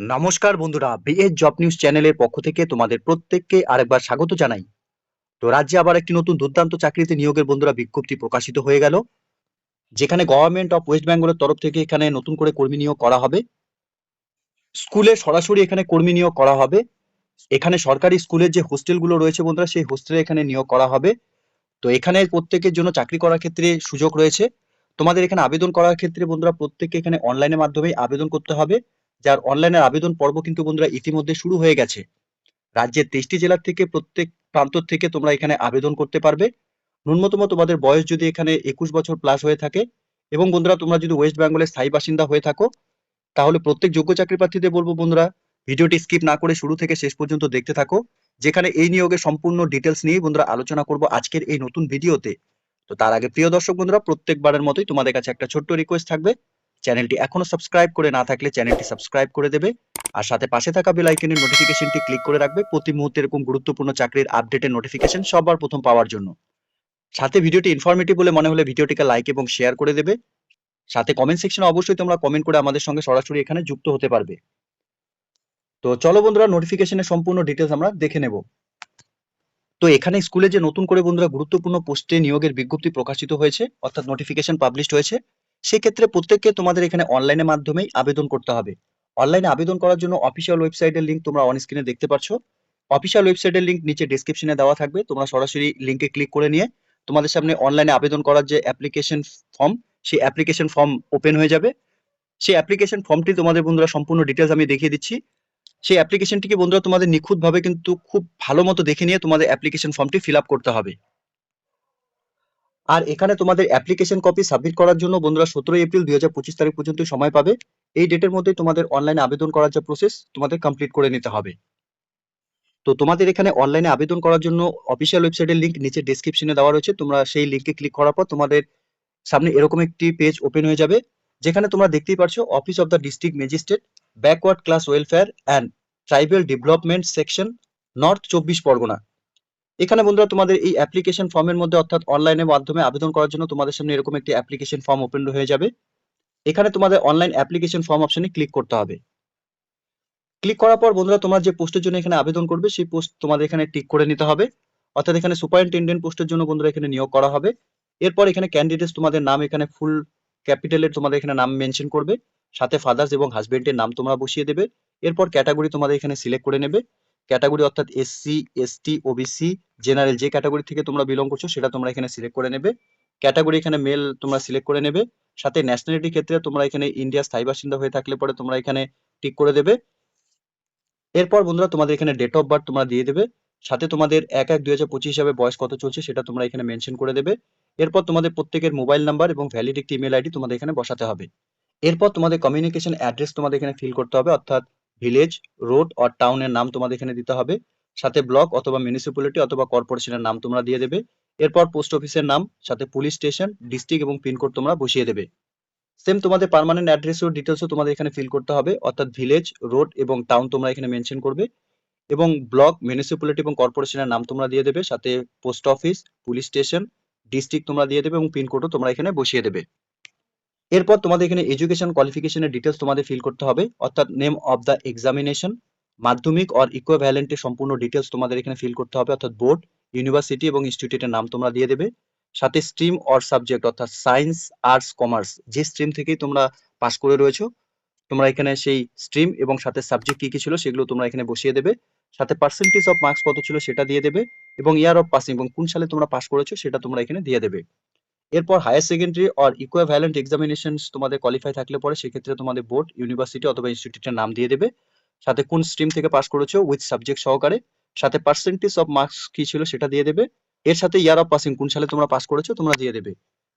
নমস্কার বন্ধুরা BS job news চ্যানেলের পক্ষ থেকে তোমাদের প্রত্যেককে আরেকবার স্বাগত জানাই। তো রাজ্যে আবার একটি নতুন দুর্দান্ত চাকরিতে নিয়োগের বন্ধুরা বিজ্ঞপ্তি প্রকাশিত হয়ে গেল, যেখানে গভর্নমেন্ট অফ ওয়েস্ট বেঙ্গলের তরফ থেকে এখানে নতুন করে কর্মী নিয়োগ করা হবে। স্কুলে সরাসরি এখানে কর্মী নিয়োগ করা হবে। এখানে সরকারি স্কুলের যে হোস্টেলগুলো রয়েছে বন্ধুরা, সেই হোস্টেলে এখানে নিয়োগ করা হবে। তো এখানে প্রত্যেকের জন্য চাকরি করার ক্ষেত্রে সুযোগ রয়েছে। তোমাদের এখানে আবেদন করার ক্ষেত্রে বন্ধুরা, প্রত্যেককে এখানে অনলাইনের মাধ্যমে আবেদন করতে হবে। যার অনলাইনের আবেদন পর্ব কিন্তু বন্ধুরা ইতিমধ্যে শুরু হয়ে গেছে। রাজ্যের তেইশটি জেলার থেকে প্রত্যেক প্রান্ত থেকে তোমরা এখানে আবেদন করতে পারবে। ন্যূনতম তোমাদের বয়স যদি এখানে একুশ বছর প্লাস হয়ে থাকে এবং বন্ধুরা তোমরা যদি ওয়েস্ট বেঙ্গলের স্থায়ী বাসিন্দা হয়ে থাকো, তাহলে প্রত্যেক যোগ্য চাকরি প্রার্থীদের বলব বন্ধুরা, ভিডিওটি স্কিপ না করে শুরু থেকে শেষ পর্যন্ত দেখতে থাকো, যেখানে এই নিয়োগের সম্পূর্ণ ডিটেলস নিয়ে বন্ধুরা আলোচনা করব আজকের এই নতুন ভিডিওতে। তো তার আগে প্রিয় দর্শক বন্ধুরা, প্রত্যেকবারের মতোই তোমাদের কাছে একটা ছোট্ট রিকোয়েস্ট থাকবে। চ্যানেলটি এখনও সাবস্ক্রাইব করে না থাকলে চ্যানেলটি সাবস্ক্রাইব করে দেবে। আর সাথে পাশে থাকা বেল আইকনের নোটিফিকেশনটি ক্লিক করে রাখবে। প্রতি মুহূর্তে এরকম গুরুত্বপূর্ণ চাকরির আপডেটের নোটিফিকেশন সবার প্রথম পাওয়ার জন্য। সাথে ভিডিওটি ইনফরমেটিভ বলে মনে হলে ভিডিওটিকে লাইক এবং শেয়ার করে দেবে। সাথে কমেন্ট সেকশনে অবশ্যই তোমরা কমেন্ট করে আমাদের সঙ্গে সরাসরি এখানে যুক্ত হতে পারবে। তো চলো বন্ধুরা নোটিফিকেশনের সম্পূর্ণ ডিটেলস আমরা দেখে নেব। তো এখানে স্কুলে যে নতুন করে বন্ধুরা গুরুত্বপূর্ণ পোস্টে নিয়োগের বিজ্ঞপ্তি প্রকাশিত হয়েছে, অর্থাৎ নোটিফিকেশন পাবলিশড হয়েছে সেক্ষেত্রে প্রত্যেককে তোমাদের এখানে অনলাইনের মাধ্যমেই আবেদন করতে হবে। অনলাইনে আবেদন করার জন্য অফিসিয়াল ওয়েবসাইটের লিঙ্ক তোমরা অন স্ক্রিনে দেখতে পাচ্ছ অফিসিয়াল ওয়েবসাইটের লিঙ্ক নিচে ডেসক্রিপশনে দেওয়া থাকবে। তোমরা সরাসরি লিঙ্কে ক্লিক করে নিয়ে তোমাদের সামনে অনলাইনে আবেদন করার যে অ্যাপ্লিকেশন ফর্ম সেই অ্যাপ্লিকেশন ফর্ম ওপেন হয়ে যাবে। সেই অ্যাপ্লিকেশন ফর্মটি তোমাদের বন্ধুরা সম্পূর্ণ ডিটেলস আমি দেখিয়ে দিচ্ছি। সেই অ্যাপ্লিকেশনটিকে বন্ধুরা তোমাদের নিখুঁতভাবে কিন্তু খুব ভালো মতো দেখে নিয়ে তোমাদের অ্যাপ্লিকেশন ফর্মটি ফিল করতে হবে। আর এখানে তোমাদের অ্যাপ্লিকেশন কপি সাবমিট করার জন্য বন্ধুরা সতেরোই এপ্রিল দুই হাজার পঁচিশ তারিখ পর্যন্ত সময় পাবে। এই ডেটের মধ্যে তোমাদের অনলাইনে আবেদন করার যে প্রসেস তোমাদের কমপ্লিট করে নিতে হবে। তো তোমাদের এখানে অনলাইনে আবেদন করার জন্য অফিসিয়াল ওয়েবসাইটের লিঙ্ক নিচে ডেসক্রিপশনে দেওয়া রয়েছে। তোমরা সেই লিঙ্কে ক্লিক করার পর তোমাদের সামনে এরকম একটি পেজ ওপেন হয়ে যাবে, যেখানে তোমরা দেখতেই পারছ office of the district magistrate backward class welfare and tribal development section north চব্বিশ পরগনা। এখানে বন্ধুরা তোমাদের এই অ্যাপ্লিকেশন ফর্মের মধ্যে অর্থাৎ অনলাইনের মাধ্যমে আবেদন করার জন্য তোমাদের সামনে এরকম একটি অ্যাপ্লিকেশন ফর্ম ওপেন হয়ে যাবে। এখানে তোমাদের অনলাইন অ্যাপ্লিকেশন ফর্ম অপশনে ক্লিক করতে হবে। ক্লিক করার পর বন্ধুরা তোমরা যে পোস্টের জন্য এখানে আবেদন করবে, সেই পোস্ট তোমাদের এখানে টিক করে নিতে হবে। অর্থাৎ এখানে সুপারিনটেন্ডেন্ট পোস্টের জন্য বন্ধুরা এখানে নিয়োগ করা হবে। এরপর এখানে ক্যান্ডিডেটস তোমাদের নাম এখানে ফুল ক্যাপিটালের তোমাদের এখানে নাম মেনশন করবে। সাথে ফাদার্স এবং হাজবেন্ডের নাম তোমরা বসিয়ে দেবে। এরপর ক্যাটাগরি তোমাদের এখানে সিলেক্ট করে নেবে। ক্যাটাগরি অর্থাৎ এসসি এসটি ওবিসি জেনারেল যে ক্যাটাগরি থেকে তোমরা বিলং করছ সেটা তোমরা এখানে সিলেক্ট করে নেবে। ক্যাটাগরি এখানে মেল তোমরা সিলেক্ট করে নেবে। সাথে ন্যাশনালিটি ক্ষেত্রে তোমরা এখানে ইন্ডিয়া স্থায়ী বাসিন্দা হয়ে থাকলে পরে তোমরা এখানে টিক করে দেবে। এরপর বন্ধুরা তোমাদের এখানে ডেট অফ বার্থ তোমরা দিয়ে দেবে। সাথে তোমাদের এক এক দুই হাজার পঁচিশ হিসাবে বয়স কত চলছে সেটা তোমরা এখানে মেনশন করে দেবে। এরপর তোমাদের প্রত্যেকের মোবাইল নাম্বার এবং ভ্যালিড একটি ইমেল আইডি তোমাদের এখানে বসাতে হবে। এরপর তোমাদের কমিউনিকেশন অ্যাড্রেস তোমাদের এখানে ফিল করতে হবে, অর্থাৎ ভিলেজ রোড অর টাউনের নাম তোমাদের এখানে দিতে হবে। সাথে ব্লক অথবা মিউনিসিপ্যালিটি অথবা কর্পোরেশনের নাম তোমরা দিয়ে দেবে। এরপর পোস্ট অফিসের নাম, সাথে পুলিশ স্টেশন ডিস্ট্রিক্ট এবং পিনকোড তোমরা বসিয়ে দেবে। সেম তোমাদের পার্মানেন্ট অ্যাড্রেসও ডিটেলসও তোমাদের এখানে ফিল করতে হবে। অর্থাৎ ভিলেজ রোড এবং টাউন তোমরা এখানে মেনশন করবে। এবং ব্লক মিউনিসিপ্যালিটি এবং কর্পোরেশনের নাম তোমরা দিয়ে দেবে। সাথে post office police station district তোমরা দিয়ে দেবে এবং পিনকোডও তোমরা এখানে বসিয়ে দেবে। এরপর তোমাদের এখানে এডুকেশন কোয়ালিফিকেশনের ডিটেলস তোমাদের ফিল করতে হবে। অর্থাৎ name of the examination Madhyamik or ইকুইভ্যালেন্টের সম্পূর্ণ ডিটেলস তোমাদের এখানে ফিল করতে হবে, অর্থাৎ বোর্ড ইউনিভার্সিটি এবং ইনস্টিটিউটের নাম তোমরা দিয়ে দেবে। সাথে স্ট্রিম অর সাবজেক্ট অর্থাৎ সায়েন্স আর্টস কমার্স যে স্ট্রিম থেকেই তোমরা পাস করে রয়েছো, তোমরা এখানে সেই স্ট্রিম এবং সাথে সাবজেক্ট কি কি ছিল সেগুলো তোমরা এখানে বসিয়ে দেবে। সাথে পার্সেন্টেজ অফ মার্কস কত ছিল সেটা দিয়ে দেবে এবং ইয়ার অফ পাসিং এবং কোন সালে তোমরা পাস করেছ সেটা তোমরা এখানে দিয়ে দেবে। এরপর higher secondary or equivalent examination তোমাদের কোয়ালিফাই থাকলে পরে সেক্ষেত্রে তোমাদের বোর্ড ইউনিভার্সিটি অথবা ইনস্টিটিউটের নাম দিয়ে দেবে। সাথে কোন স্ট্রিম থেকে পাস করেছ উইথ সাবজেক্ট সহকারে, সাথে পার্সেন্টেজ অফ মার্কস কি ছিল সেটা দিয়ে দেবে, এর সাথে ইয়ার অফ পাসিং কোন সালে তোমরা পাস করেছ তোমরা দিয়ে দেবে,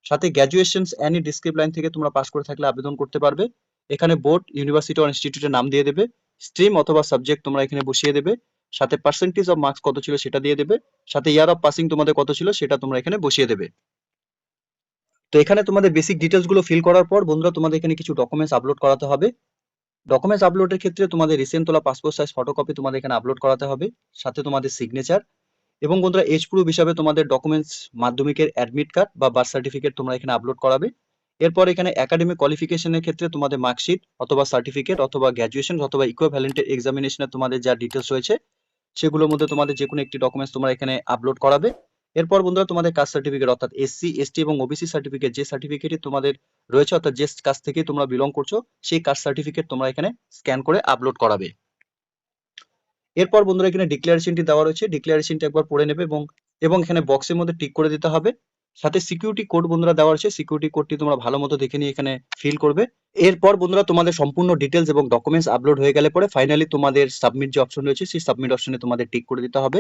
সাথে গ্র্যাজুয়েশন অ্যানি ডিসক্রিপ লাইন থেকে তোমরা পাস করে থাকলে আবেদন করতে পারবে, এখানে বোর্ড ইউনিভার্সিটি অর ইনস্টিটিউটের নাম দিয়ে দেবে স্ট্রিম অথবা সাবজেক্ট তোমরা এখানে বসিয়ে দেবে, সাথে পার্সেন্টেজ অফ মার্কস কত ছিল সেটা দিয়ে দেবে, সাথে ইয়ার অফ পাসিং তোমাদের কত ছিল সেটা তোমরা এখানে বসিয়ে দেবে। তো এখানে তোমাদের বেসিক ডিটেলসগুলো ফিল করার পর বন্ধুরা তোমাদের এখানে কিছু ডকুমেন্টস আপলোড করাতে হবে ডকুমেন্টস আপলোডের ক্ষেত্রে তোমাদের রিসেন্ট তোলা পাসপোর্ট সাইজ ফটোকপি তোমাদের এখানে আপলোড করাতে হবে, সাথে তোমাদের সিগনেচার এবং বন্ধুরা এজ প্রুফ হিসাবে তোমাদের ডকুমেন্টস মাধ্যমিকের অ্যাডমিট কার্ড বা বার্থ সার্টিফিকেট তোমরা এখানে আপলোড করাবে। এরপর এখানে একাডেমিক কোয়ালিফিকেশনের ক্ষেত্রে তোমাদের মার্কশিট অথবা সার্টিফিকেট অথবা গ্র্যাজুয়েশন অথবা ইকুইভ্যালেন্টের এক্সামিনেশনে তোমাদের যা ডিটেলস রয়েছে, সেগুলোর মধ্যে তোমাদের যে কোনো একটি ডকুমেন্টস তোমরা এখানে আপলোড করাবে। এরপর বন্ধুরা তোমাদের কাস্ট সার্টিফিকেট অর্থাৎ এসসি এসটি এবং ওবিসি সার্টিফিকেট যে সার্টিফিকেটই তোমাদের রয়েছে অর্থাৎ যে কাস্ট থেকে তোমরা বিলং করছ, সেই কাস্ট সার্টিফিকেট তোমরা এখানে স্ক্যান করে আপলোড করাবে। এরপর বন্ধুরা এখানে ডিক্লারেশনটি দেওয়া রয়েছে। ডিক্লারেশনটি একবার পড়ে নেবে এবং এবং এখানে বক্সের মধ্যে টিক করে দিতে হবে। সাথে সিকিউরিটি কোড বন্ধুরা দেওয়া রয়েছে। সিকিউরিটি কোডটি তোমরা ভালো মতো দেখে নিয়ে এখানে ফিল করবে। এরপর বন্ধুরা তোমাদের সম্পূর্ণ ডিটেলস এবং ডকুমেন্টস আপলোড হয়ে গেলে পরে ফাইনালি তোমাদের সাবমিট যে অপশন রয়েছে, সেই সাবমিট অপশনে তোমাদের টিক করে দিতে হবে।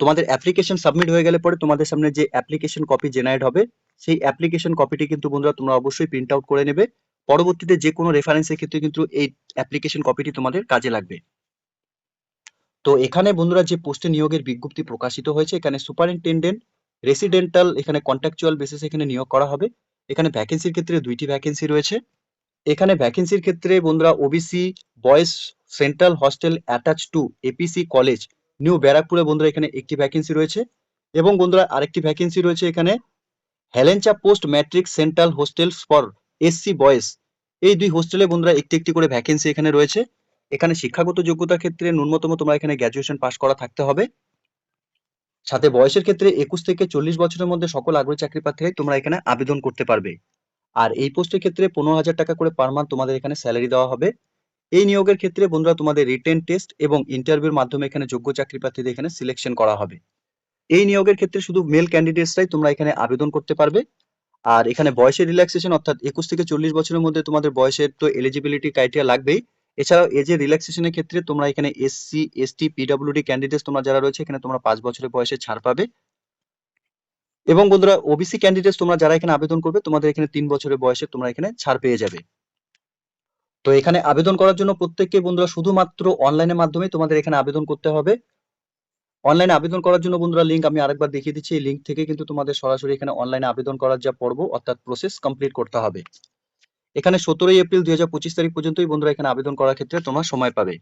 তোমাদের অ্যাপ্লিকেশন সাবমিট হয়ে গেলে পরে তোমাদের সামনে যে অ্যাপ্লিকেশন কপি জেনারেট হবে, সেই অ্যাপ্লিকেশন কপিটি কিন্তু বন্ধুরা তোমরা অবশ্যই প্রিন্ট আউট করে নেবে। পরবর্তীতে যে কোনো রেফারেন্সের ক্ষেত্রে কিন্তু এই অ্যাপ্লিকেশন কপিটি তোমাদের কাজে লাগবে। তো এখানে বন্ধুরা যে পোস্টে নিয়োগের বিজ্ঞপ্তি প্রকাশিত হয়েছে, এখানে সুপারিনটেন্ডেন্ট রেসিডেন্টাল এখানে কন্ট্রাকচুয়াল বেসিস এখানে নিয়োগ করা হবে। এখানে ভ্যাকেন্সির ক্ষেত্রে দুইটি ভ্যাকেন্সি রয়েছে। এখানে ভ্যাকেন্সির ক্ষেত্রে বন্ধুরা OBC boys central hostel attach to APC college new ব্যারাকপুরে বন্ধুরা এখানে একটি ভ্যাকেন্সি রয়েছে। এবং বন্ধুরা আরেকটি ভ্যাকেন্সি রয়েছে এখানে। Helencha post matric central hostels for SC boys. এই দুই হোস্টেলে বন্ধুরা একটি একটি করে ভ্যাকেন্সি এখানে রয়েছে। এখানে শিক্ষাগত যোগ্যতার ক্ষেত্রে ন্যূনতম তোমরা এখানে গ্র্যাজুয়েশন পাশ করা থাকতে হবে। সাথে বয়সের ক্ষেত্রে একুশ থেকে চল্লিশ বছরের মধ্যে সকল আগ্রহী চাকরি প্রার্থীরাই তোমরা এখানে আবেদন করতে পারবে। আর এই পোস্টের ক্ষেত্রে পনেরো হাজার টাকা করে পার মান্থ তোমাদের এখানে স্যালারি দেওয়া হবে। এই নিয়োগের ক্ষেত্রে বন্ধুরা তোমাদের রিটেন টেস্ট এবং ইন্টারভিউর মাধ্যমে এখানে যোগ্য চাকরি প্রার্থীদের এখানে সিলেকশন করা হবে। এই নিয়োগের ক্ষেত্রে শুধু মেল ক্যান্ডিডেটসরাই তোমরা এখানে আবেদন করতে পারবে। আর এখানে বয়সের রিল্যাক্সেশন অর্থাৎ একুশ থেকে চল্লিশ বছরের মধ্যে তোমাদের বয়সের তো এলিজিবিলিটি ক্রাইটেরিয়া লাগবেই। এছাড়াও এজের রিল্যাক্সেশনের ক্ষেত্রে তোমরা এখানে এসসি এসটি পিডব্লিউডি ক্যান্ডিডেটস তোমরা যারা রয়েছে এখানে তোমরা পাঁচ বছরের বয়সে ছাড় পাবে। এবং বন্ধুরা ওবিসি ক্যান্ডিডেটস তোমরা যারা এখানে আবেদন করবে, তোমাদের এখানে তিন বছরের বয়সে তোমরা এখানে ছাড় পেয়ে যাবে। তো এখানে আবেদন করার জন্য প্রত্যেককে বন্ধুরা শুধুমাত্র অনলাইনের মাধ্যমে তোমাদের এখানে আবেদন করতে হবে। অনলাইনে আবেদন করার জন্য বন্ধুরা লিঙ্ক আমি আরেকবার দেখিয়ে দিচ্ছি। এই লিঙ্ক থেকে কিন্তু তোমাদের সরাসরি এখানে অনলাইনে আবেদন করার যা পর্ব, অর্থাৎ প্রসেস কমপ্লিট করতে হবে। এখানে সতেরোই এপ্রিল দুই হাজার পঁচিশ তারিখ পর্যন্তই বন্ধুরা এখানে আবেদন করার ক্ষেত্রে তোমরা সময় পাবে।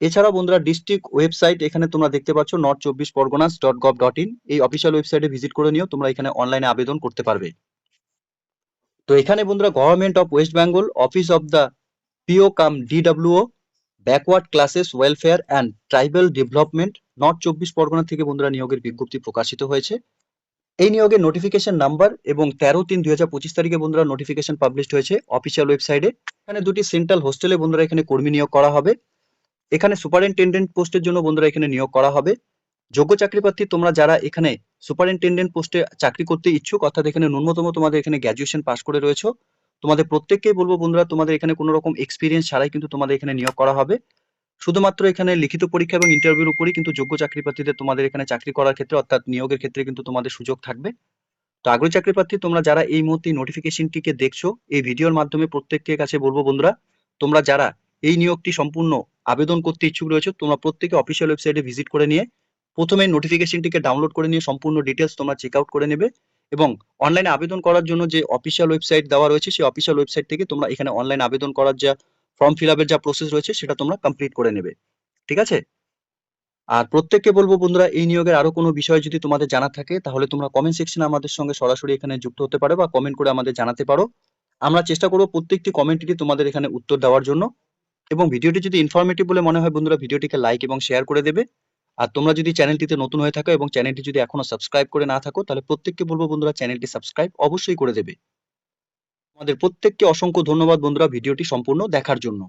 এছাড়াও বন্ধুরা ডিস্ট্রিক্ট ওয়েবসাইট এখানে তোমরা দেখতে পাচ্ছ নর্থ চব্বিশ Parganas dot gov dot in এই অফিসিয়াল ওয়েবসাইটে ভিজিট করে নিও তোমরা এখানে অনলাইনে আবেদন করতে পারবে। তো এখানে বন্ধুরা government of West Bengal office of the PO cum DWO backward classes welfare and tribal development north চব্বিশ পরগনা থেকে বন্ধুরা নিয়োগের বিজ্ঞপ্তি প্রকাশিত হয়েছে। এই নিয়োগের নোটিফিকেশন নাম্বার এবং তেরো তিন দুই হাজার পঁচিশ তারিখে বন্ধুরা নোটিফিকেশন পাবলিশড হয়েছে অফিসিয়াল ওয়েবসাইটে এখানে দুটি সেন্ট্রাল হোস্টেলে বন্ধুরা এখানে কর্মী নিয়োগ করা হবে। এখানে সুপারিনটেন্ডেন্ট পোস্টের জন্য বন্ধুরা এখানে নিয়োগ করা হবে। যোগ্য চাকরি প্রার্থী তোমরা যারা এখানে সুপারিনটেন্ডেন্ট পোস্টে চাকরি করতে ইচ্ছুক, অর্থাৎ এখানে ন্যূনতম তোমাদের এখানে গ্র্যাজুয়েশন পাস করে রয়েছে। তোমাদের প্রত্যেককেই বলব বন্ধুরা, তোমাদের এখানে কোনো রকম এক্সপিরিয়েন্স ছাড়াই কিন্তু তোমাদের এখানে নিয়োগ করা হবে। শুধুমাত্র এখানে লিখিত পরীক্ষা এবং ইন্টারভিউর উপরই কিন্তু যোগ্য চাকরি প্রার্থীদের তোমাদের এখানে চাকরি করার ক্ষেত্রে, অর্থাৎ নিয়োগের ক্ষেত্রে কিন্তু তোমাদের সুযোগ থাকবে। তো আগ্রহী চাকরি প্রার্থী তোমরা যারা এই মুহূর্তে নোটিফিকেশনটিকে দেখছ, এই ভিডিওর মাধ্যমে প্রত্যেকের কাছে বলব বন্ধুরা, তোমরা যারা এই নিয়োগটি সম্পূর্ণ আবেদন করতে ইচ্ছুক রয়েছে, তোমরা প্রত্যেকে অফিসিয়াল ওয়েবসাইটে ভিজিট করে নিয়ে প্রথমে নোটিফিকেশনটিকে ডাউনলোড করে নিয়ে সম্পূর্ণ ডিটেলস তোমরা চেক আউট করে নেবে এবং অনলাইনে আবেদন করার জন্য যে অফিসিয়াল ওয়েবসাইট দেওয়া রয়েছে, সেই অফিসিয়াল ওয়েবসাইট থেকে তোমরা এখানে অনলাইন আবেদন করার যা ফর্ম ফিল আপের যা প্রসেস রয়েছে, সেটা তোমরা কমপ্লিট করে নেবে। ঠিক আছে? আর প্রত্যেককে বলব বন্ধুরা, এই নিয়োগের আরও কোনো বিষয় যদি তোমাদের জানা থাকে, তাহলে তোমরা কমেন্ট সেকশনে আমাদের সঙ্গে সরাসরি এখানে যুক্ত হতে পারো বা কমেন্ট করে আমাদের জানাতে পারো। আমরা চেষ্টা করব প্রত্যেকটি কমেন্টেরই তোমাদের এখানে উত্তর দেওয়ার জন্য। এবং ভিডিওটি যদি ইনফরমেটিভ বলে মনে হয় বন্ধুরা ভিডিওটিকে লাইক এবং শেয়ার করে দেবে। আর তোমরা যদি চ্যানেলটিতে নতুন হয়ে থাকো এবং চ্যানেলটি যদি এখনও সাবস্ক্রাইব করে না থাকো, তাহলে প্রত্যেককে বলব বন্ধুরা, চ্যানেলটি সাবস্ক্রাইব অবশ্যই করে দেবে। আমাদের প্রত্যেককে অসংখ্য ধন্যবাদ বন্ধুরা, ভিডিওটি সম্পূর্ণ দেখার জন্য।